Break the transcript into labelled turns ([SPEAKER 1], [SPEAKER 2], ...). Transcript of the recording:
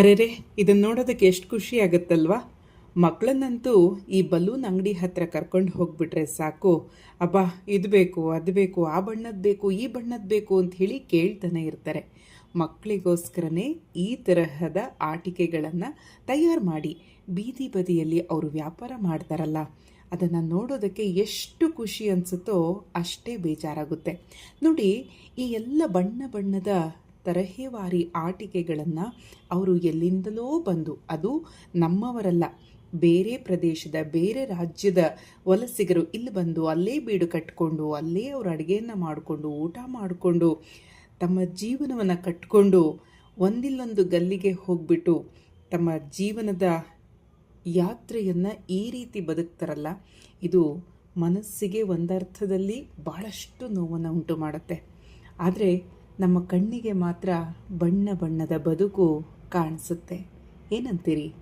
[SPEAKER 1] ಅರೆರೆ ಇದನ್ನು ನೋಡೋದಕ್ಕೆ ಎಷ್ಟು ಖುಷಿ ಆಗುತ್ತಲ್ವಾ? ಮಕ್ಕಳನ್ನಂತೂ ಈ ಬಲೂನ್ ಅಂಗಡಿ ಹತ್ರ ಕರ್ಕೊಂಡು ಹೋಗ್ಬಿಟ್ರೆ ಸಾಕು. ಅಬ್ಬ, ಇದು ಬೇಕು, ಅದು ಬೇಕು, ಆ ಬಣ್ಣದ್ದು ಬೇಕು, ಈ ಬಣ್ಣದ್ದು ಬೇಕು ಅಂತ ಹೇಳಿ ಕೇಳ್ತಾನೆ ಇರ್ತಾರೆ. ಮಕ್ಕಳಿಗೋಸ್ಕರನೇ ಈ ತರಹದ ಆಟಿಕೆಗಳನ್ನು ತಯಾರು ಮಾಡಿ ಬೀದಿ ಬದಿಯಲ್ಲಿ ಅವರು ವ್ಯಾಪಾರ ಮಾಡ್ತಾರಲ್ಲ, ಅದನ್ನು ನೋಡೋದಕ್ಕೆ ಎಷ್ಟು ಖುಷಿ ಅನಿಸುತ್ತೋ ಅಷ್ಟೇ ಬೇಜಾರಾಗುತ್ತೆ. ನೋಡಿ, ಈ ಎಲ್ಲ ಬಣ್ಣ ಬಣ್ಣದ ತರಹೇವಾರಿ ಆಟಿಕೆಗಳನ್ನು ಅವರು ಎಲ್ಲಿಂದಲೋ ಬಂದು, ಅದು ನಮ್ಮವರಲ್ಲ, ಬೇರೆ ಪ್ರದೇಶದ, ಬೇರೆ ರಾಜ್ಯದ ವಲಸಿಗರು ಇಲ್ಲಿ ಬಂದು, ಅಲ್ಲೇ ಬೀಡು ಕಟ್ಕೊಂಡು, ಅಲ್ಲೇ ಅವರು ಅಡುಗೆಯನ್ನು ಮಾಡಿಕೊಂಡು, ಊಟ ಮಾಡಿಕೊಂಡು, ತಮ್ಮ ಜೀವನವನ್ನು ಕಟ್ಕೊಂಡು ಒಂದಿಲ್ಲೊಂದು ಗಲ್ಲಿಗೆ ಹೋಗ್ಬಿಟ್ಟು ತಮ್ಮ ಜೀವನದ ಯಾತ್ರೆಯನ್ನು ಈ ರೀತಿ ಬದುಕ್ತಾರಲ್ಲ, ಇದು ಮನಸ್ಸಿಗೆ ಒಂದರ್ಥದಲ್ಲಿ ಭಾಳಷ್ಟು ನೋವನ್ನು ಉಂಟು ಮಾಡುತ್ತೆ ಆದರೆ ನಮ್ಮ ಕಣ್ಣಿಗೆ ಮಾತ್ರ ಬಣ್ಣ ಬಣ್ಣದ ಬದುಕು ಕಾಣಿಸುತ್ತೆ. ಏನಂತೀರಿ?